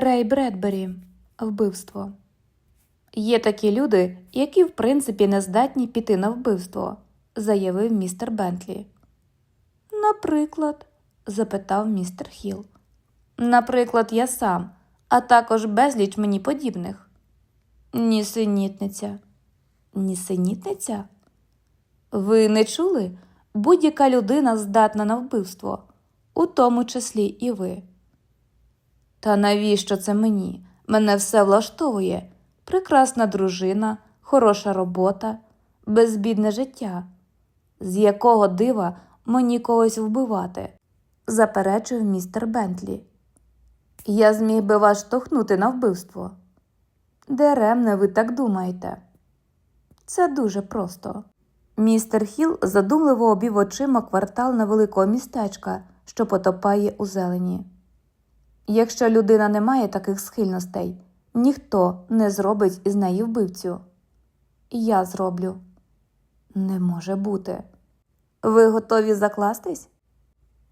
Рей Бредбері Вбивство. Є такі люди, які в принципі не здатні піти на вбивство, заявив містер Бентлі. Наприклад, запитав містер Хіл. Наприклад, я сам, а також безліч мені подібних. Нісенітниця. Нісенітниця? Ви не чули? Будь-яка людина здатна на вбивство, у тому числі і ви. Та навіщо це мені? Мене все влаштовує. Прекрасна дружина, хороша робота, безбідне життя. З якого дива мені когось вбивати? заперечив містер Бентлі. Я зміг би вас штовхнути на вбивство. Даремне ви так думаєте. Це дуже просто. Містер Хіл задумливо обів очима квартал невеликого містечка, що потопає у зелені. Якщо людина не має таких схильностей, ніхто не зробить із неї вбивцю. Я зроблю. Не може бути. Ви готові закластись?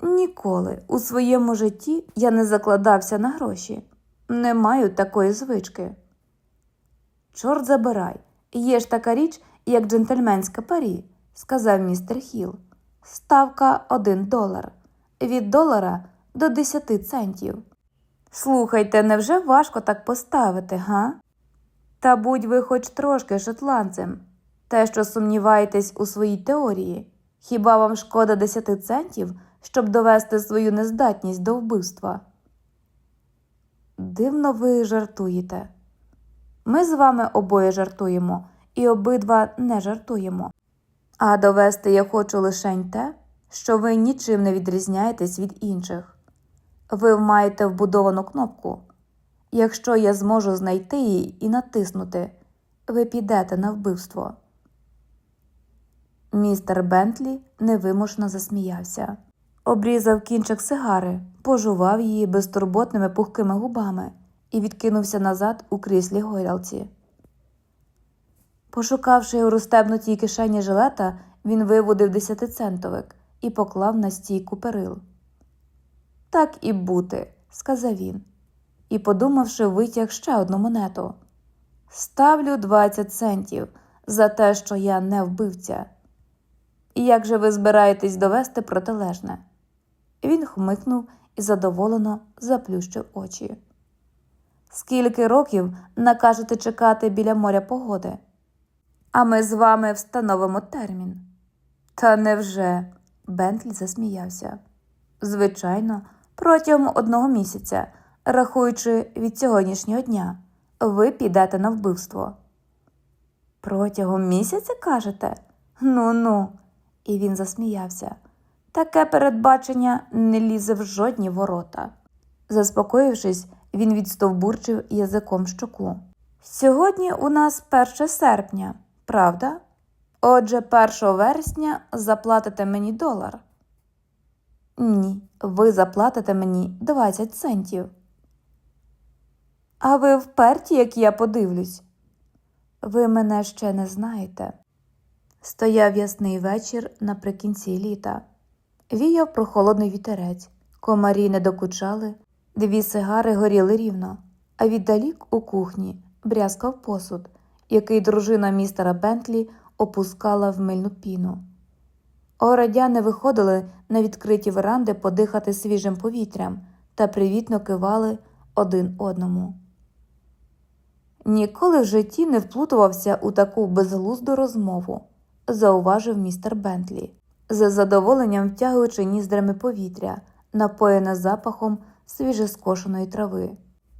Ніколи у своєму житті я не закладався на гроші. Не маю такої звички. Чорт забирай, є ж така річ, як джентльменська парі, сказав містер Хіл. Ставка один долар. Від долара до десяти центів. Слухайте, невже важко так поставити, га? Та будь ви хоч трошки шотландцем. Те, що сумніваєтесь у своїй теорії, хіба вам шкода десяти центів, щоб довести свою нездатність до вбивства? Дивно ви жартуєте. Ми з вами обоє жартуємо і обидва не жартуємо. А довести я хочу лишень те, що ви нічим не відрізняєтесь від інших. Ви маєте вбудовану кнопку. Якщо я зможу знайти її і натиснути, ви підете на вбивство. Містер Бентлі невимушно засміявся, обрізав кінчик сигари, пожував її безтурботними пухкими губами і відкинувся назад у кріслі гойдалці. Пошукавши у розстебнутій кишені жилета, він виводив десятицентовик і поклав на стійку перил. Так і бути, сказав він, і, подумавши, витяг ще одну монету. Ставлю 20 центів за те, що я не вбивця. І як же ви збираєтесь довести протилежне? Він хмикнув і задоволено заплющив очі. Скільки років накажете чекати біля моря погоди? А ми з вами встановимо термін. Та невже? Бентлі засміявся. Звичайно, протягом одного місяця, рахуючи від сьогоднішнього дня, ви підете на вбивство. Протягом місяця кажете? Ну ну. І він засміявся. Таке передбачення не лізе в жодні ворота. Заспокоївшись, він відстовбурчив язиком щоку. Сьогодні у нас 1 серпня, правда? Отже, 1 вересня заплатите мені долар. Ні, ви заплатите мені 20 центів. А ви вперті, як я подивлюсь. Ви мене ще не знаєте. Стояв ясний вечір наприкінці літа. Віяв прохолодний вітерець, комарі не докучали, дві сигари горіли рівно, а віддалік у кухні брязкав посуд, який дружина містера Бентлі опускала в мильну піну. Городяни виходили на відкриті веранди подихати свіжим повітрям та привітно кивали один одному. Ніколи в житті не вплутувався у таку безглузду розмову, зауважив містер Бентлі, за задоволенням втягуючи ніздрами повітря, напоєне запахом свіжескошеної трави.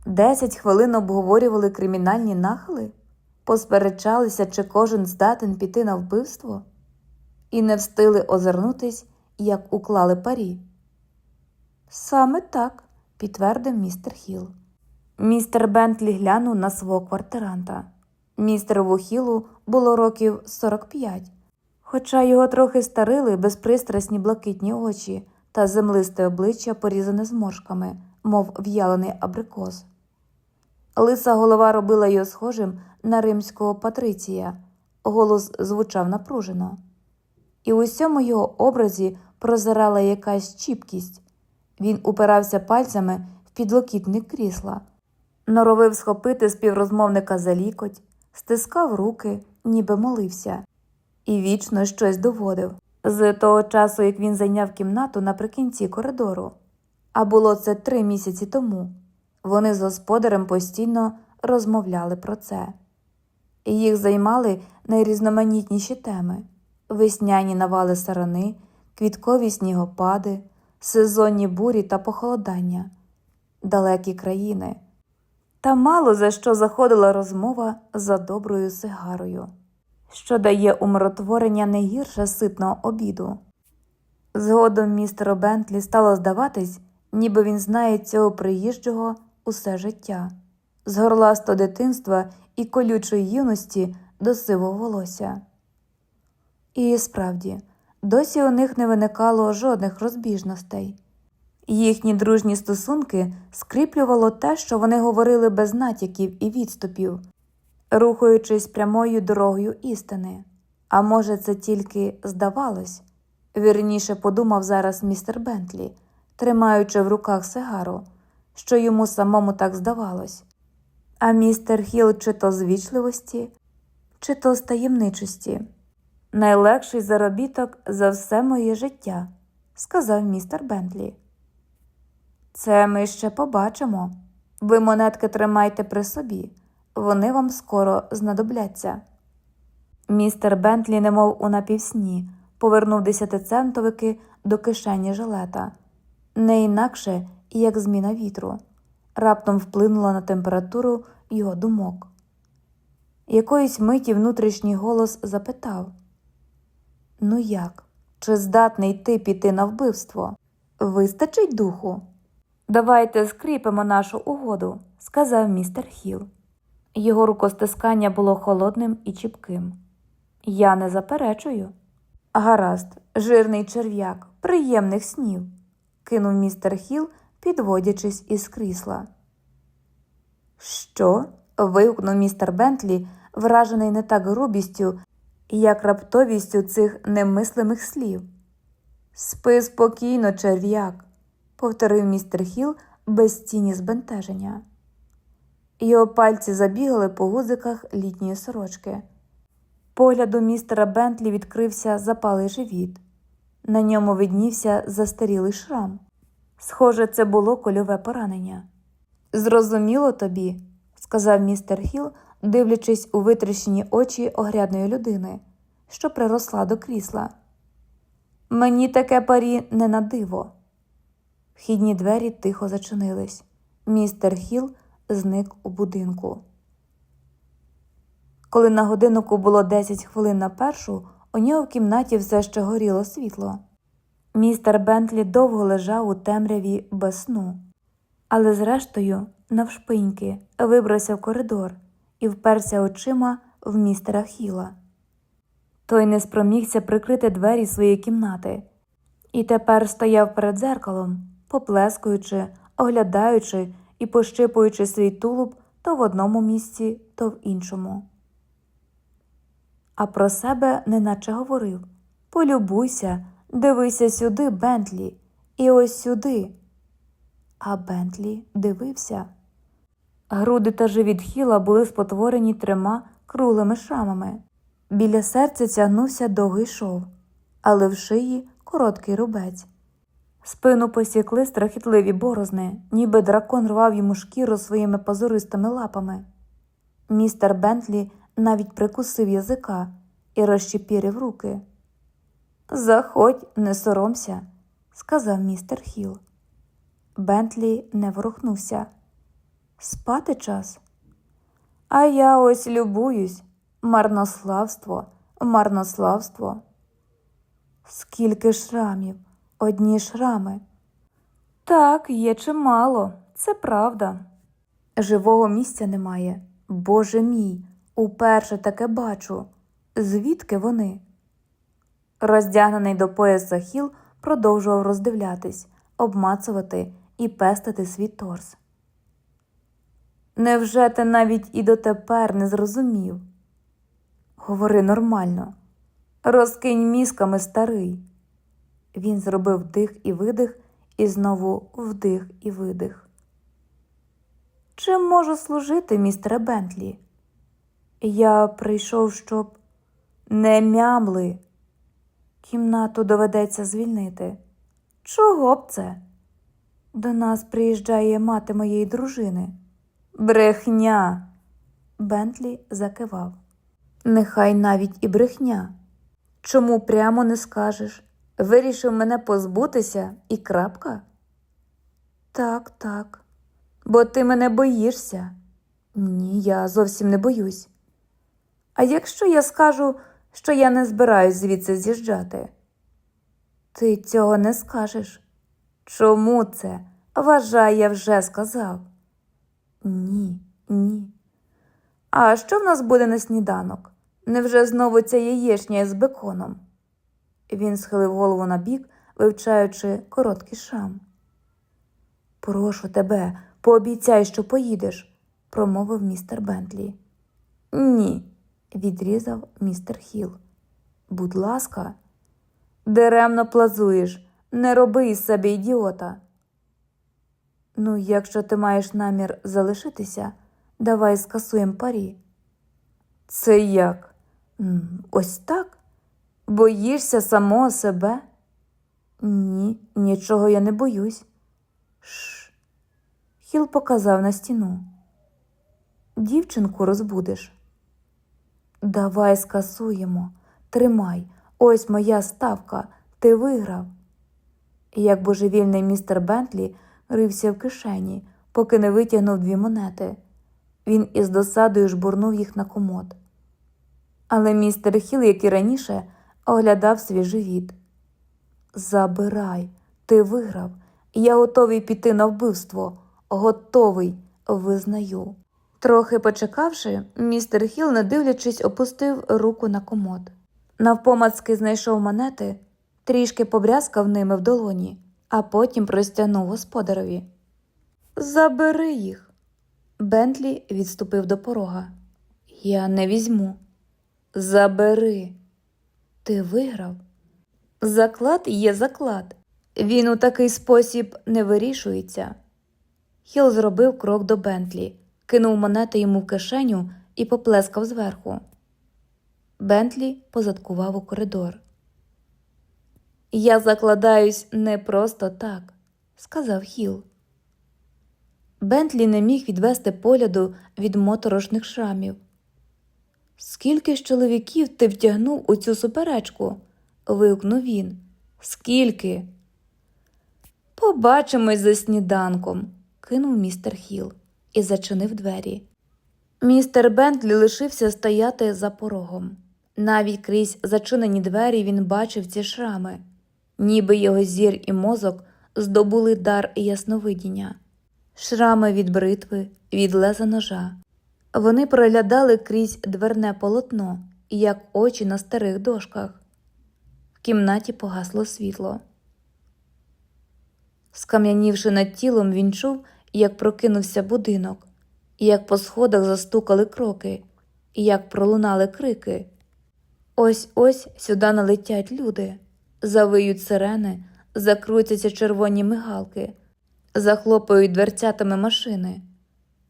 Десять хвилин обговорювали кримінальні нахили, посперечалися, чи кожен здатен піти на вбивство, і не встигли озирнутись, як уклали парі. Саме так, підтвердив містер Хіл. Містер Бентлі глянув на свого квартиранта. Містерову Хілу було років 45, хоча його трохи старили безпристрасні блакитні очі та землисте обличчя порізане зморшками, мов в'ялений абрикос. Лиса голова робила його схожим на римського патриція, голос звучав напружено. І у всьому його образі прозирала якась чіпкість. Він упирався пальцями в підлокітник крісла, норовив схопити співрозмовника за лікоть, стискав руки, ніби молився, і вічно щось доводив. З того часу, як він зайняв кімнату наприкінці коридору, а було це три місяці тому, вони з господарем постійно розмовляли про це. Їх займали найрізноманітніші теми весняні навали сарани, квіткові снігопади, сезонні бурі та похолодання, далекі країни. Та мало за що заходила розмова за доброю сигарою, що дає умиротворення не гірше ситного обіду. Згодом містеру Бентлі стало здаватись, ніби він знає цього приїжджого усе життя, з горластого дитинства і колючої юності до сивого волосся. І справді, досі у них не виникало жодних розбіжностей. Їхні дружні стосунки скріплювало те, що вони говорили без натяків і відступів, рухаючись прямою дорогою істини. А може, це тільки здавалось, вірніше подумав зараз містер Бентлі, тримаючи в руках сигару, що йому самому так здавалось. А містер Хіл чи то з вічливості, чи то з таємничості. Найлегший заробіток за все моє життя, сказав містер Бентлі. Це ми ще побачимо. Ви монетки тримайте при собі, вони вам скоро знадобляться. Містер Бентлі, немов у напівсні, повернув десятицентовики до кишені жилета, не інакше, як зміна вітру, раптом вплинула на температуру його думок. Якоїсь миті внутрішній голос запитав Ну як? Чи здатний ти піти на вбивство? Вистачить духу? Давайте скріпимо нашу угоду, сказав містер Хіл. Його рукостискання було холодним і чіпким. Я не заперечую. Гаразд, жирний черв'як, приємних снів, кинув містер Хіл, підводячись із крісла. Що? вигукнув містер Бентлі, вражений не так грубістю, як раптовістю цих немислимих слів. Спи спокійно, черв'як, повторив містер Хіл без тіні збентеження. Його пальці забігали по гузиках літньої сорочки. Погляду містера Бентлі відкрився запалий живіт. На ньому виднівся застарілий шрам. Схоже, це було кольове поранення. Зрозуміло тобі, сказав містер Хіл, дивлячись у витріщені очі огрядної людини, що приросла до крісла. Мені таке парі не на диво. Вхідні двері тихо зачинились. Містер Хіл зник у будинку. Коли на годиннику було 10 хвилин на першу, у нього в кімнаті все ще горіло світло. Містер Бентлі довго лежав у темряві без сну, але зрештою, навшпиньки, вибрався в коридор і вперся очима в містера Хіла. Той не спромігся прикрити двері своєї кімнати і тепер стояв перед дзеркалом, поплескуючи, оглядаючи і пощипуючи свій тулуб то в одному місці, то в іншому. А про себе неначе говорив Полюбуйся, дивися сюди, Бентлі, і ось сюди. А Бентлі дивився. Груди та живіт Хіла були спотворені трьома круглими шрамами. Біля серця тягнувся довгий шов, але в шиї короткий рубець. Спину посікли страхітливі борозни, ніби дракон рвав йому шкіру своїми позористими лапами. Містер Бентлі навіть прикусив язика і розщепірив руки. Заходь, не соромся, сказав містер Хіл. Бентлі не ворухнувся. Спати час. А я ось любуюсь. Марнославство, марнославство. Скільки шрамів, одні шрами. Так, є чимало, це правда. Живого місця немає. Боже мій, уперше таке бачу. Звідки вони? Роздягнений до пояса Хіл продовжував роздивлятись, обмацувати і пестити свій торс. Невже ти навіть і дотепер не зрозумів? Говори нормально, розкинь мізками старий. Він зробив вдих і видих, і знову вдих і видих. Чим можу служити, містере Бентлі? Я прийшов, щоб не мямли. Кімнату доведеться звільнити. Чого б це? До нас приїжджає мати моєї дружини. Брехня. Бентлі закивав. Нехай навіть і брехня. Чому прямо не скажеш? Вирішив мене позбутися і крапка? Так, так. Бо ти мене боїшся. Ні, я зовсім не боюсь. А якщо я скажу, що я не збираюсь звідси з'їжджати? Ти цього не скажеш. Чому це? Вважай, я вже сказав. Ні, ні. А що в нас буде на сніданок? Невже знову ця яєчня з беконом? Він схилив голову на бік, вивчаючи короткий шрам. Прошу тебе, пообіцяй, що поїдеш, промовив містер Бентлі. Ні, відрізав містер Хіл. Будь ласка, даремно плазуєш, не роби із себе ідіота. Ну, якщо ти маєш намір залишитися, давай скасуємо парі. Це як? Ось так? Боїшся самого себе? Ні, нічого я не боюсь. Шш. Хіл показав на стіну. Дівчинку розбудеш. Давай скасуємо. Тримай, ось моя ставка, ти виграв. Як божевільний містер Бентлі рився в кишені, поки не витягнув дві монети. Він із досадою жбурнув їх на комод. Але містер Хіл, як і раніше, оглядав свій живіт. Забирай, ти виграв. Я готовий піти на вбивство. Готовий, визнаю. Трохи почекавши, містер Хіл, не дивлячись, опустив руку на комод. Навпомацки знайшов монети, трішки побрязкав ними в долоні, а потім простягнув господареві. Забери їх. Бентлі відступив до порога. Я не візьму. Забери. Ти виграв. Заклад є заклад. Він у такий спосіб не вирішується. Хіл зробив крок до Бентлі, кинув монети йому в кишеню і поплескав зверху. Бентлі позадкував у коридор. Я закладаюсь не просто так, сказав Хіл. Бентлі не міг відвести погляду від моторошних шрамів. Скільки ж чоловіків ти втягнув у цю суперечку? вигукнув він. Скільки? Побачимось за сніданком, кинув містер Хіл і зачинив двері. Містер Бентлі лишився стояти за порогом. Навіть крізь зачинені двері він бачив ці шрами, ніби його зір і мозок здобули дар ясновидіння. Шрами від бритви, від леза ножа. Вони проглядали крізь дверне полотно, як очі на старих дошках. В кімнаті погасло світло. Скам'янівши над тілом, він чув, як прокинувся будинок, як по сходах застукали кроки, як пролунали крики. Ось ось сюди налетять люди, завиють сирени, закрутяться червоні мигалки, захлопають дверцятами машини.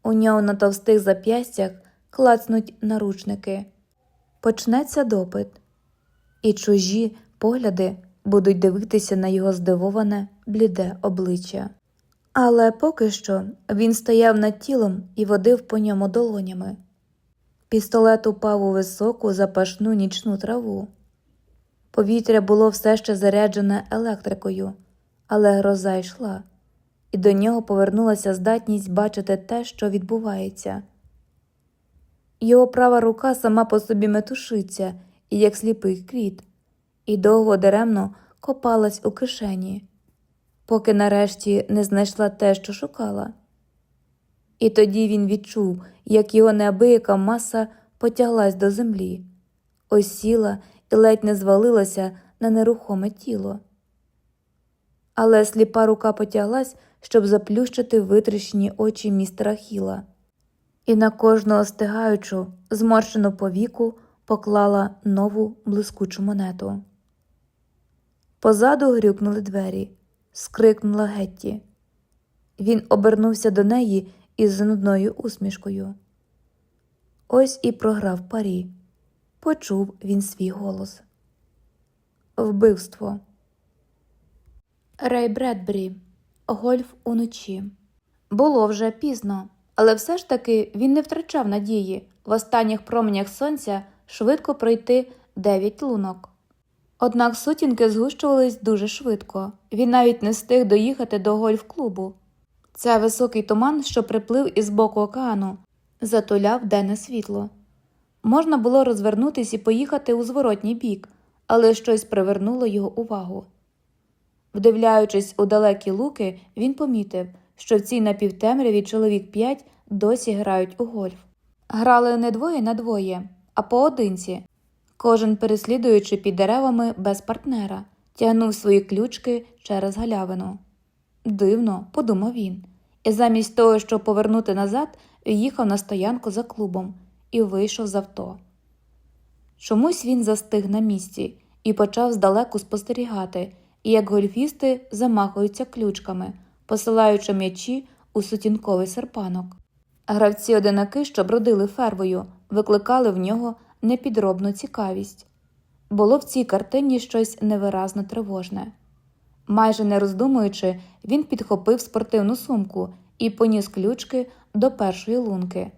У нього на товстих зап'ястях клацнуть наручники. Почнеться допит, і чужі погляди будуть дивитися на його здивоване, бліде обличчя. Але поки що він стояв над тілом і водив по ньому долонями. Пістолет упав у високу запашну нічну траву. Повітря було все ще заряджене електрикою, але гроза йшла, і до нього повернулася здатність бачити те, що відбувається. Його права рука сама по собі метушиться, і як сліпий квіт, і довго даремно копалась у кишені, поки нарешті не знайшла те, що шукала. І тоді він відчув, як його неабияка маса потяглась до землі, осіла і ледь не звалилася на нерухоме тіло. Але сліпа рука потяглась, щоб заплющити витріщені очі містера Хіла, і на кожну остигаючу, зморщену повіку поклала нову блискучу монету. Позаду грюкнули двері, скрикнула Гетті. Він обернувся до неї із нудною усмішкою. Ось і програв парі. Почув він свій голос. Вбивство. Рей Бредбері. Гольф уночі. Було вже пізно, але все ж таки він не втрачав надії в останніх променях сонця швидко пройти дев'ять лунок. Однак сутінки згущувались дуже швидко. Він навіть не встиг доїхати до гольф-клубу. Це високий туман, що приплив із боку океану, затуляв денне світло. Можна було розвернутись і поїхати у зворотній бік, але щось привернуло його увагу. Вдивляючись у далекі луки, він помітив, що в цій напівтемряві чоловік п'ять досі грають у гольф. Грали не двоє на двоє, а поодинці. Кожен, переслідуючи під деревами без партнера, тягнув свої ключки через галявину. Дивно, подумав він, і замість того, щоб повернути назад, їхав на стоянку за клубом і вийшов з авто. Чомусь він застиг на місці і почав здалеку спостерігати, як гольфісти замахуються ключками, посилаючи м'ячі у сутінковий серпанок. Гравці одинаки, що бродили фервою, викликали в нього непідробну цікавість. Було в цій картині щось невиразно тривожне. Майже не роздумуючи, він підхопив спортивну сумку і поніс ключки до першої лунки,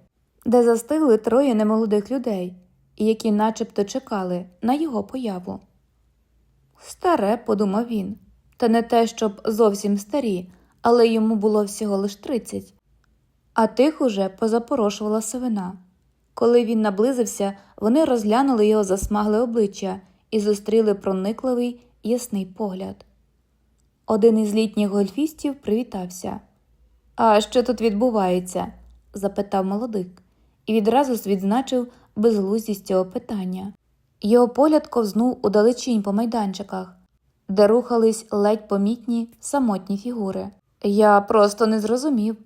де застигли троє немолодих людей, які начебто чекали на його появу. Старе, подумав він, та не те, щоб зовсім старі, але йому було всього лиш тридцять. А тих уже позапорошувала сивина. Коли він наблизився, вони розглянули його засмагле обличчя і зустріли проникливий ясний погляд. Один із літніх гольфістів привітався. А що тут відбувається? запитав молодик, і відразу відзначив безглуздість цього питання. Його погляд ковзнув у далечінь по майданчиках, де рухались ледь помітні самотні фігури. Я просто не зрозумів.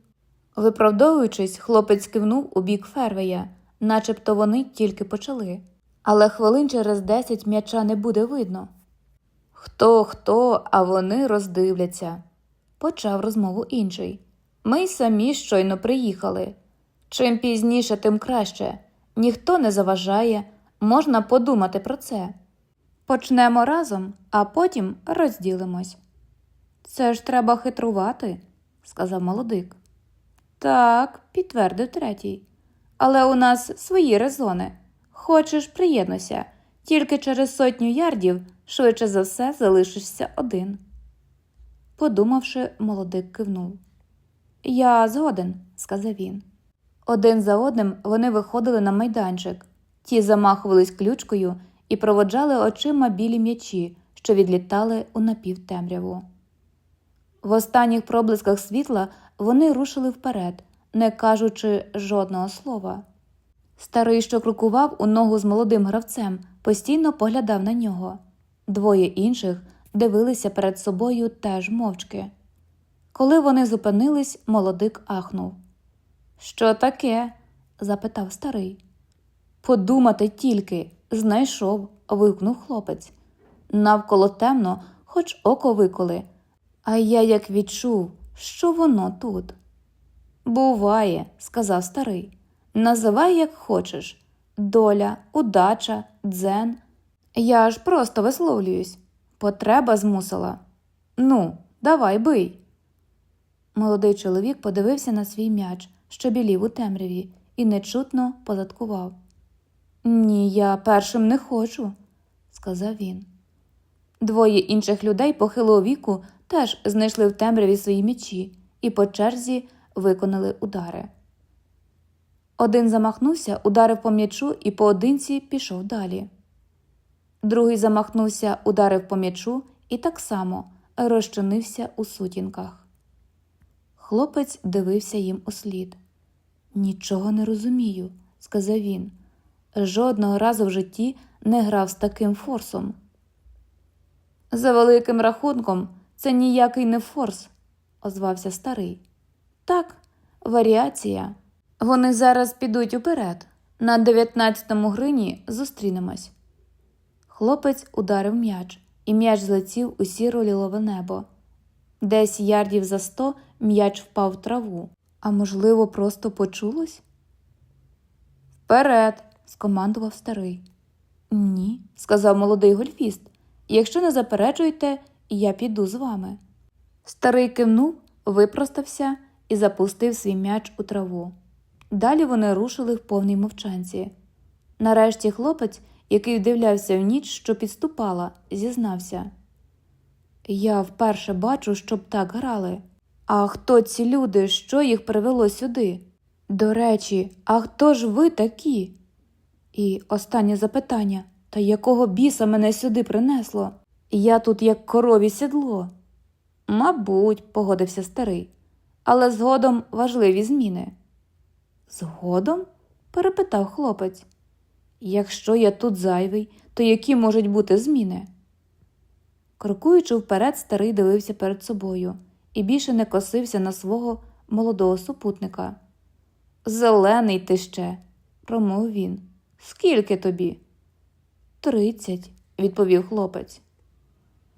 Виправдовуючись, хлопець кивнув у бік Фервея, начебто вони тільки почали. Але хвилин через десять м'яча не буде видно. Хто, хто, а вони роздивляться, почав розмову інший. Ми й самі щойно приїхали. Чим пізніше, тим краще. Ніхто не заважає, можна подумати про це. Почнемо разом, а потім розділимось. Це ж треба хитрувати, сказав молодик. Так, підтвердив третій. Але у нас свої резони. Хочеш, приєднуйся, тільки через сотню ярдів швидше за все залишишся один. Подумавши, молодик кивнув. Я згоден, сказав він. Один за одним вони виходили на майданчик, ті замахувались ключкою і проводжали очима білі м'ячі, що відлітали у напівтемряву. В останніх проблисках світла вони рушили вперед, не кажучи жодного слова. Старий, що крокував у ногу з молодим гравцем, постійно поглядав на нього. Двоє інших дивилися перед собою теж мовчки. Коли вони зупинились, молодик ахнув. Що таке? запитав старий. Подумати тільки, знайшов, вигукнув хлопець. Навколо темно, хоч око виколи. А я як відчув, що воно тут. Буває, сказав старий. Називай, як хочеш доля, удача, дзен. Я ж просто висловлююсь. Потреба змусила. Ну, давай бий. Молодий чоловік подивився на свій м'яч, що білів у темряві, і нечутно позадкував. Ні, я першим не хочу, сказав він. Двоє інших людей похилого віку теж знайшли в темряві свої м'ячі і по черзі виконали удари. Один замахнувся, ударив по м'ячу і поодинці пішов далі. Другий замахнувся, ударив по м'ячу і так само розчинився у сутінках. Хлопець дивився їм услід. Нічого не розумію, сказав він. Жодного разу в житті не грав з таким форсом. За великим рахунком, це ніякий не форс, озвався старий. Так, варіація. Вони зараз підуть уперед. На дев'ятнадцятому грині зустрінемось. Хлопець ударив м'яч, і м'яч злетів у сіро лілове небо. Десь ярдів за сто м'яч впав в траву, А можливо, просто почулось? Вперед, скомандував старий. Ні, сказав молодий гольфіст. Якщо не заперечуєте, я піду з вами. Старий кивнув, випростався і запустив свій м'яч у траву. Далі вони рушили в повній мовчанці. Нарешті хлопець, який вдивлявся в ніч, що підступала, зізнався. Я вперше бачу, щоб так грали. А хто ці люди, що їх привело сюди? До речі, а хто ж ви такі? І останнє запитання та якого біса мене сюди принесло? Я тут як корові сідло. Мабуть, погодився старий, але згодом важливі зміни. Згодом? перепитав хлопець. Якщо я тут зайвий, то які можуть бути зміни? Крокуючи вперед, старий дивився перед собою і більше не косився на свого молодого супутника. Зелений ти ще, промовив він. Скільки тобі? Тридцять, відповів хлопець.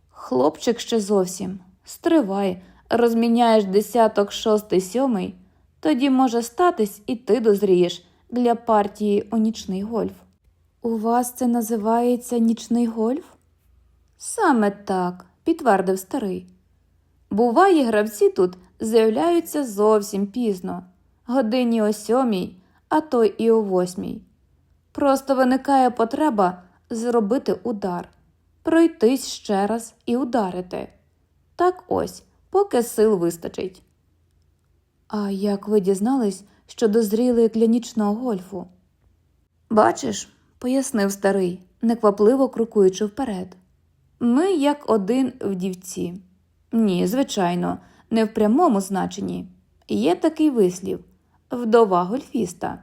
Хлопчик ще зовсім. Стривай, розміняєш десяток шостий сьомий, тоді може статись і ти дозрієш для партії у нічний гольф. У вас це називається нічний гольф? Саме так, підтвердив старий. Буває, гравці тут з'являються зовсім пізно, годині о сьомій, а то і о восьмій. Просто виникає потреба зробити удар, пройтись ще раз і ударити. Так ось, поки сил вистачить. А як ви дізнались, що дозріли для нічного гольфу? Бачиш, пояснив старий, неквапливо крокуючи вперед. Ми як один в дівці. Ні, звичайно, не в прямому значенні. Є такий вислів вдова гольфіста.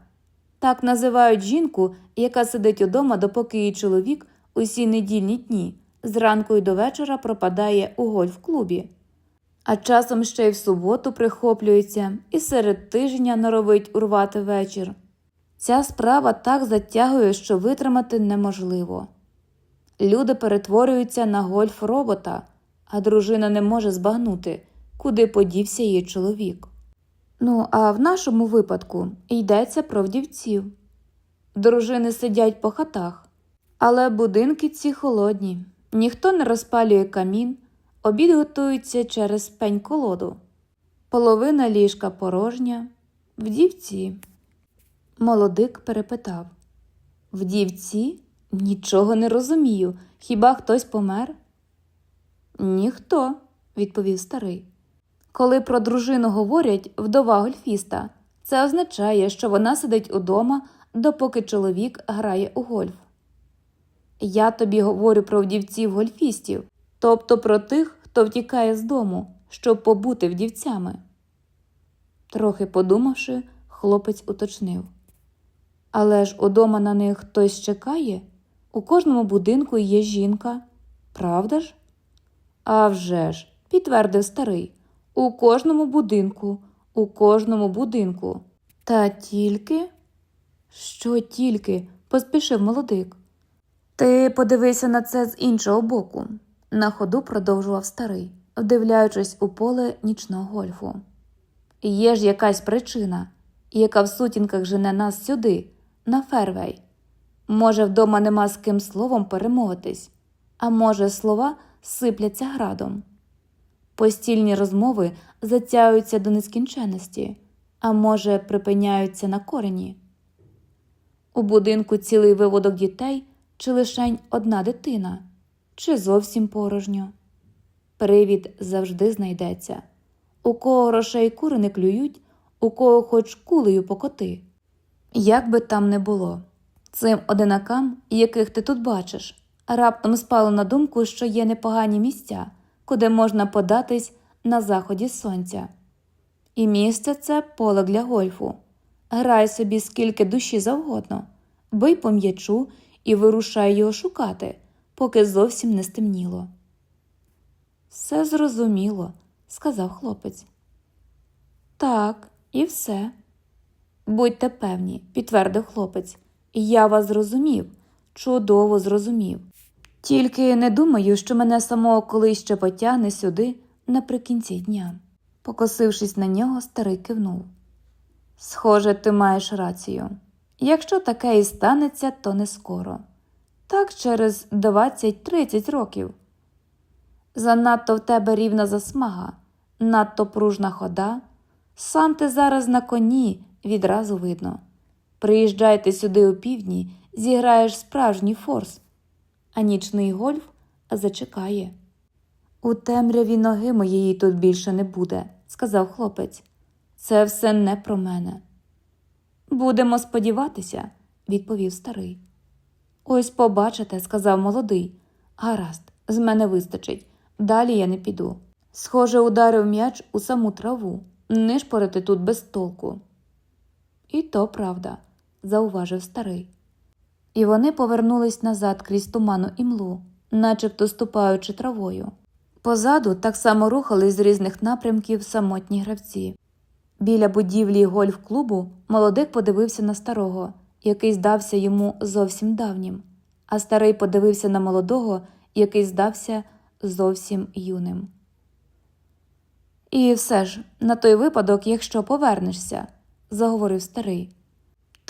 Так називають жінку, яка сидить удома, допоки її чоловік усі недільні дні зранку й до вечора пропадає у гольф-клубі. А часом ще й в суботу прихоплюється і серед тижня норовить урвати вечір. Ця справа так затягує, що витримати неможливо. Люди перетворюються на гольф-робота, а дружина не може збагнути, куди подівся її чоловік. Ну, а в нашому випадку йдеться про вдівців. Дружини сидять по хатах, але будинки ці холодні, ніхто не розпалює камін, обід готується через пень колоду. Половина ліжка порожня, вдівці. Молодик перепитав Вдівці? Нічого не розумію. Хіба хтось помер? Ніхто, відповів старий. Коли про дружину говорять вдова гольфіста, це означає, що вона сидить удома, допоки чоловік грає у гольф. Я тобі говорю про вдівців гольфістів, тобто про тих, хто втікає з дому, щоб побути вдівцями. Трохи подумавши, хлопець уточнив. Але ж удома на них хтось чекає, у кожному будинку є жінка, правда ж? «А вже ж», – підтвердив старий. У кожному будинку, у кожному будинку. Та тільки. Що тільки? поспішив молодик. Ти подивися на це з іншого боку, на ходу продовжував старий, вдивляючись у поле нічного гольфу. Є ж якась причина, яка в сутінках жене нас сюди, на фервей. Може, вдома нема з ким словом перемовитись, а може, слова сипляться градом. Постільні розмови затягуються до нескінченності, а може, припиняються на корені. У будинку цілий виводок дітей чи лишень одна дитина, чи зовсім порожньо. Привід завжди знайдеться. У кого грошей кури не клюють, у кого хоч кулею покоти. Як би там не було, цим одинакам, яких ти тут бачиш, раптом спало на думку, що є непогані місця, куди можна податись на заході сонця. І місце це поле для гольфу. Грай собі скільки душі завгодно, бий по м'ячу і вирушай його шукати, поки зовсім не стемніло. Все зрозуміло, сказав хлопець. Так, і все. Будьте певні, підтвердив хлопець. Я вас зрозумів, чудово зрозумів. Тільки не думаю, що мене самого колись ще потягне сюди наприкінці дня. Покосившись на нього, старий кивнув. Схоже, ти маєш рацію. Якщо таке і станеться, то не скоро. Так через 20-30 років. Занадто в тебе рівна засмага, надто пружна хода. Сам ти зараз на коні відразу видно. Приїжджайте сюди у півдні, зіграєш справжній форс, а нічний гольф зачекає. У темряві ноги моєї тут більше не буде, сказав хлопець. Це все не про мене. Будемо сподіватися, відповів старий. Ось побачите, сказав молодий. Гаразд, з мене вистачить. Далі я не піду. Схоже, ударив м'яч у саму траву, нишпорити тут без толку. І то правда, зауважив старий. І вони повернулись назад крізь туману і млу, начебто ступаючи травою. Позаду так само рухались з різних напрямків самотні гравці. Біля будівлі гольф-клубу молодик подивився на старого, який здався йому зовсім давнім, а старий подивився на молодого, який здався зовсім юним. І все ж, на той випадок, якщо повернешся, заговорив старий.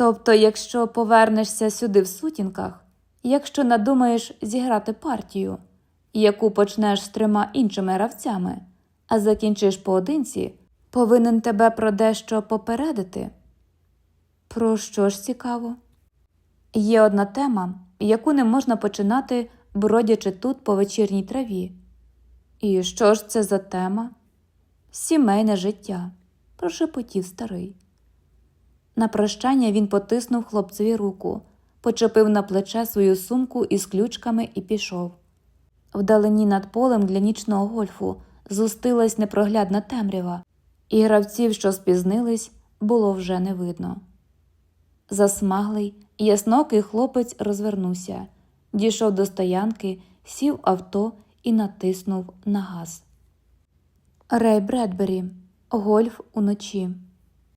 Тобто, якщо повернешся сюди в сутінках, якщо надумаєш зіграти партію, яку почнеш з трьома іншими гравцями, а закінчиш поодинці, повинен тебе про дещо попередити. Про що ж цікаво? Є одна тема, яку не можна починати, бродячи тут по вечірній траві. І що ж це за тема? Сімейне життя, прошепотів старий. На прощання він потиснув хлопцеві руку, почепив на плече свою сумку із ключками і пішов. Вдалині над полем для нічного гольфу зустилась непроглядна темрява, і гравців, що спізнились, було вже не видно. Засмаглий, яснокий хлопець розвернувся, дійшов до стоянки, сів авто і натиснув на газ. Рей Бредбері. Гольф уночі.